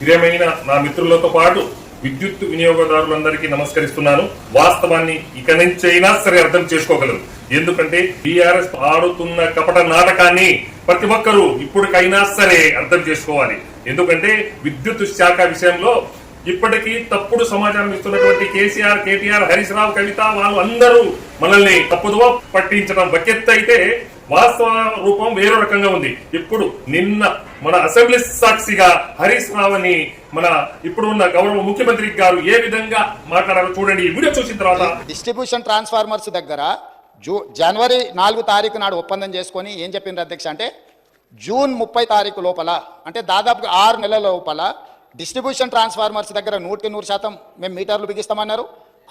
ప్రియమైన నా మిత్రులతో పాటు విద్యుత్ వినియోగదారులందరికీ నమస్కరిస్తున్నాను. వాస్తవాన్ని ఇక నుంచైనా సరే అర్థం చేసుకోగలరు. ఎందుకంటే బీఆర్ఎస్ ఆడుతున్న కపట నాటకాన్ని ప్రతి ఒక్కరూ ఇప్పటికైనా సరే అర్థం చేసుకోవాలి. ఎందుకంటే విద్యుత్ శాఖ విషయంలో ఇప్పటికీ తప్పుడు సమాచారం ఇస్తున్నటువంటి కేసీఆర్ కేటీఆర్ హరీష్ రావు కవిత వాళ్ళు అందరూ మనల్ని తప్పుదువ పట్టించడం బకెత్ అయితే వాస్తవ రూపం వేరే రకంగా ఉంది. ఇప్పుడు నిన్న మన అసెంబ్లీ సాక్షిగా హరీష్ రావు అని మన ఇప్పుడు ఉన్న గౌరవ ముఖ్యమంత్రి గారు ఏ విధంగా మాట్లాడారో చూడండి. ఈ వీడియో చూసిన తర్వాత డిస్ట్రిబ్యూషన్ ట్రాన్స్ఫార్మర్స్ దగ్గర జూ జనవరి నాలుగు తారీఖు నాడు ఒప్పందం చేసుకొని ఏం చెప్పిండ్రు అధ్యక్ష అంటే జూన్ ముప్పై తారీఖు లోపల అంటే దాదాపుగా ఆరు నెలల లోపల డిస్ట్రిబ్యూషన్ ట్రాన్స్ఫార్మర్స్ దగ్గర నూటికి నూరు శాతం మేము మీటర్లు బిగిస్తామన్నారు.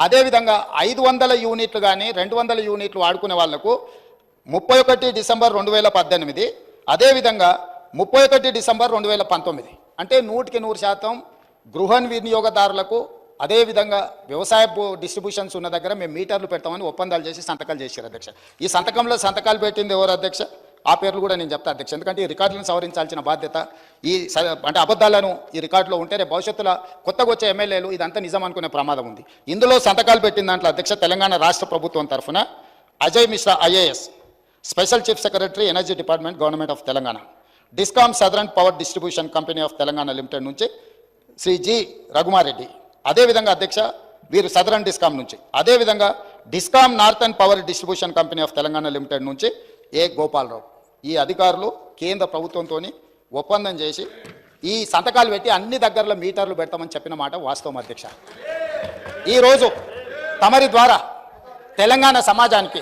అదేవిధంగా ఐదు వందల యూనిట్లు కానీ రెండు వందల యూనిట్లు వాడుకునే వాళ్ళకు ముప్పై ఒకటి డిసెంబర్ రెండు వేల పద్దెనిమిది అదేవిధంగా ముప్పై ఒకటి డిసెంబర్ రెండు వేల పంతొమ్మిది. అంటే నూటికి నూరు శాతం గృహ వినియోగదారులకు అదేవిధంగా వ్యవసాయ డిస్ట్రిబ్యూషన్స్ ఉన్న దగ్గర మేము మీటర్లు పెడతామని ఒప్పందాలు చేసి సంతకాలు చేశారు అధ్యక్ష. ఈ సంతకంలో సంతకాలు పెట్టింది ఎవరు అధ్యక్ష? ఆ పేర్లు కూడా నేను చెప్తా అధ్యక్ష. ఎందుకంటే ఈ రికార్డులను సవరించాల్సిన బాధ్యత ఈ స- అంటే అబద్ధాలను ఈ రికార్డులో ఉంటేనే భవిష్యత్తులో కొత్తగా వచ్చే ఎమ్మెల్యేలు ఇదంతా నిజం అనుకునే ప్రమాదం ఉంది. ఇందులో సంతకాలు పెట్టిన దాంట్లో అధ్యక్ష తెలంగాణ రాష్ట్ర ప్రభుత్వం తరఫున Ajay Mishra IAS special chief secretary energy department government of Telangana. Discom southern power distribution company of Telangana limited నుంచి శ్రీ జి రఘుమారెడ్డి. అదేవిధంగా అధ్యక్ష వీరు సదరన్ డిస్కామ్ నుంచి. అదేవిధంగా discom northern power distribution company of Telangana limited నుంచి ఏ గోపాలరావు. ఈ అధికారులు కేంద్ర ప్రభుత్వంతో ఒప్పందం చేసి ఈ సంతకాలు పెట్టి అన్ని దగ్గరలో మీటర్లు పెడతామని చెప్పిన మాట వాస్తవం అధ్యక్ష. ఈరోజు తమరి ద్వారా తెలంగాణ సమాజానికి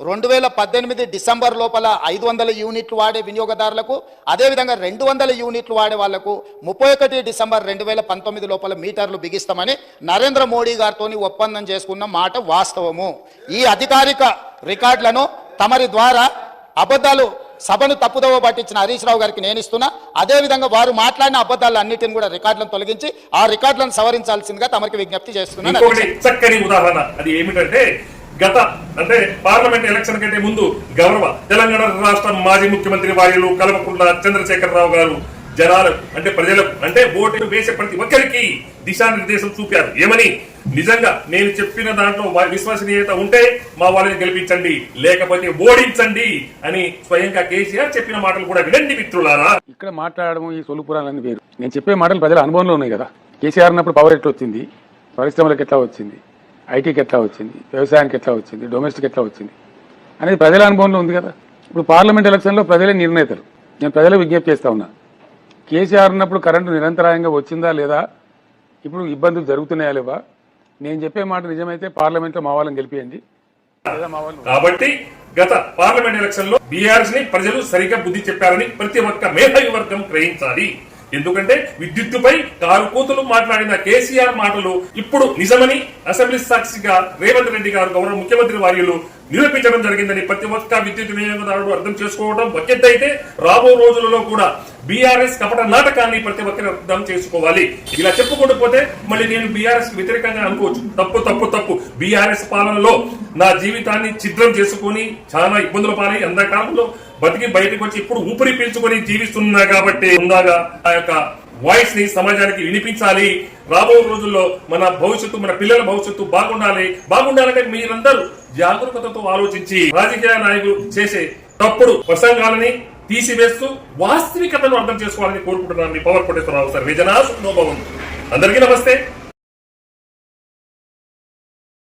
రెండు వేల పద్దెనిమిది డిసెంబర్ లోపల ఐదు వందల యూనిట్లు వాడే వినియోగదారులకు అదేవిధంగా రెండు వందల యూనిట్లు వాడే వాళ్ళకు ముప్పై ఒకటి డిసెంబర్ రెండు వేల పంతొమ్మిది లోపల మీటర్లు బిగిస్తామని నరేంద్ర మోడీ గారితో ఒప్పందం చేసుకున్న మాట వాస్తవము. ఈ అధికారిక రికార్డులను తమరి ద్వారా అబద్ధాలు సభను తప్పుదోవ పట్టించిన హరీష్ రావు గారికి నేను ఇస్తున్నా. అదేవిధంగా వారు మాట్లాడిన అబద్ధాలు అన్నిటిని కూడా రికార్డులను తొలగించి ఆ రికార్డులను సవరించాల్సిందిగా తమరికి విజ్ఞప్తి చేస్తున్నాను. చక్కని ఉదాహరణ. అది ఏమిటంటే గత అంటే పార్లమెంట్ ఎలక్షన్ కంటే ముందు గౌరవ తెలంగాణ రాష్ట్ర మాజీ ముఖ్యమంత్రి వారిలు కల్వకుంట్ల చంద్రశేఖరరావు గారు జనాలు అంటే ప్రజలకు అంటే ఓటు వేసే ప్రతి ఒక్కరికి దిశానిర్దేశం చూపారు. ఏమని? నిజంగా నేను చెప్పిన దాంట్లో విశ్వసనీయత ఉంటే మా వాళ్ళని గెలిపించండి లేకపోతే ఓడించండి అని స్వయంగా కేసీఆర్ చెప్పిన మాటలు కూడా వినండి మిత్రులారా. ఇక్కడ మాట్లాడడం ఈ సొలుపురాలని పేరు నేను చెప్పే మాటలు ప్రజల అనుభవంలో ఉన్నాయి కదా. కేసీఆర్ అన్నప్పుడు పవర్ ఎట్లా వచ్చింది? పరిశ్రమలకు ఎట్లా వచ్చింది? ఐటీకి ఎట్లా వచ్చింది? వ్యవసాయానికి ఎట్లా వచ్చింది? డొమెస్టిక్ ఎట్లా వచ్చింది? అనేది ప్రజల అనుభవంలో ఉంది కదా. ఇప్పుడు పార్లమెంట్ ఎలక్షన్లో ప్రజలే నిర్ణేతలు. నేను ప్రజలకు విజ్ఞప్తి చేస్తా ఉన్నా. కేసీఆర్ ఉన్నప్పుడు కరెంటు నిరంతరాయంగా వచ్చిందా లేదా? ఇప్పుడు ఇబ్బందులు జరుగుతున్నాయా లేవా? నేను చెప్పే మాట నిజమైతే పార్లమెంట్లో మా వాళ్ళని గెలిపియండి. కాబట్టి గత పార్లమెంట్ ఎలక్షన్లో బీఆర్ఎస్ని ప్రజలు సరిగ్గా బుద్ధి చెప్పారని ప్రతి ఒక్క మేధావి వర్గం గ్రహించాలి. ఎందుకంటే విద్యుత్తుపై కారు కూతులు మాట్లాడిన కేసీఆర్ మాటలు ఇప్పుడు నిజమని అసెంబ్లీ సాక్షిగా రేవంత్ రెడ్డి గారు గౌరవ ముఖ్యమంత్రి వార్యులు నిరూపించడం జరిగిందని ప్రతి ఒక్క విద్యుత్ వినియోగదారుడు అర్థం చేసుకోవడం అయితే రాబో రోజులలో కూడా బీఆర్ఎస్ కపట నాటకాన్ని ప్రతి ఒక్కరి అర్థం చేసుకోవాలి. ఇలా చెప్పుకుంటూ పోతే మళ్ళీ నేను బీఆర్ఎస్ వ్యతిరేకంగా అనుకోవచ్చు. తప్పు తప్పు తప్పు. బీఆర్ఎస్ పాలనలో నా జీవితాన్ని ఛిద్రం చేసుకుని చాలా ఇబ్బందుల పాలై ఎండాకాలంలో బతికి బయటకు వచ్చి ఇప్పుడు ఊపిరి పీల్చుకొని జీవిస్తున్నా కాబట్టి ఉందాగా ఆ యొక్క వాయిస్ని సమాజానికి వినిపించాలి. రాబో రోజుల్లో మన భవిష్యత్తు మన పిల్లల భవిష్యత్తు బాగుండాలి. బాగుండాలంటే మీరందరూ జాగరూకతతో ఆలోచించి రాజకీయ నాయకులు చేసే తప్పుడు ప్రసంగాలని తీసివేస్తూ వాస్తవికతను అర్థం చేసుకోవాలని కోరుకుంటున్నాను. మీ పవర్ కొట్టేశ్వరరావు సార్ విజనా అందరికీ నమస్తే.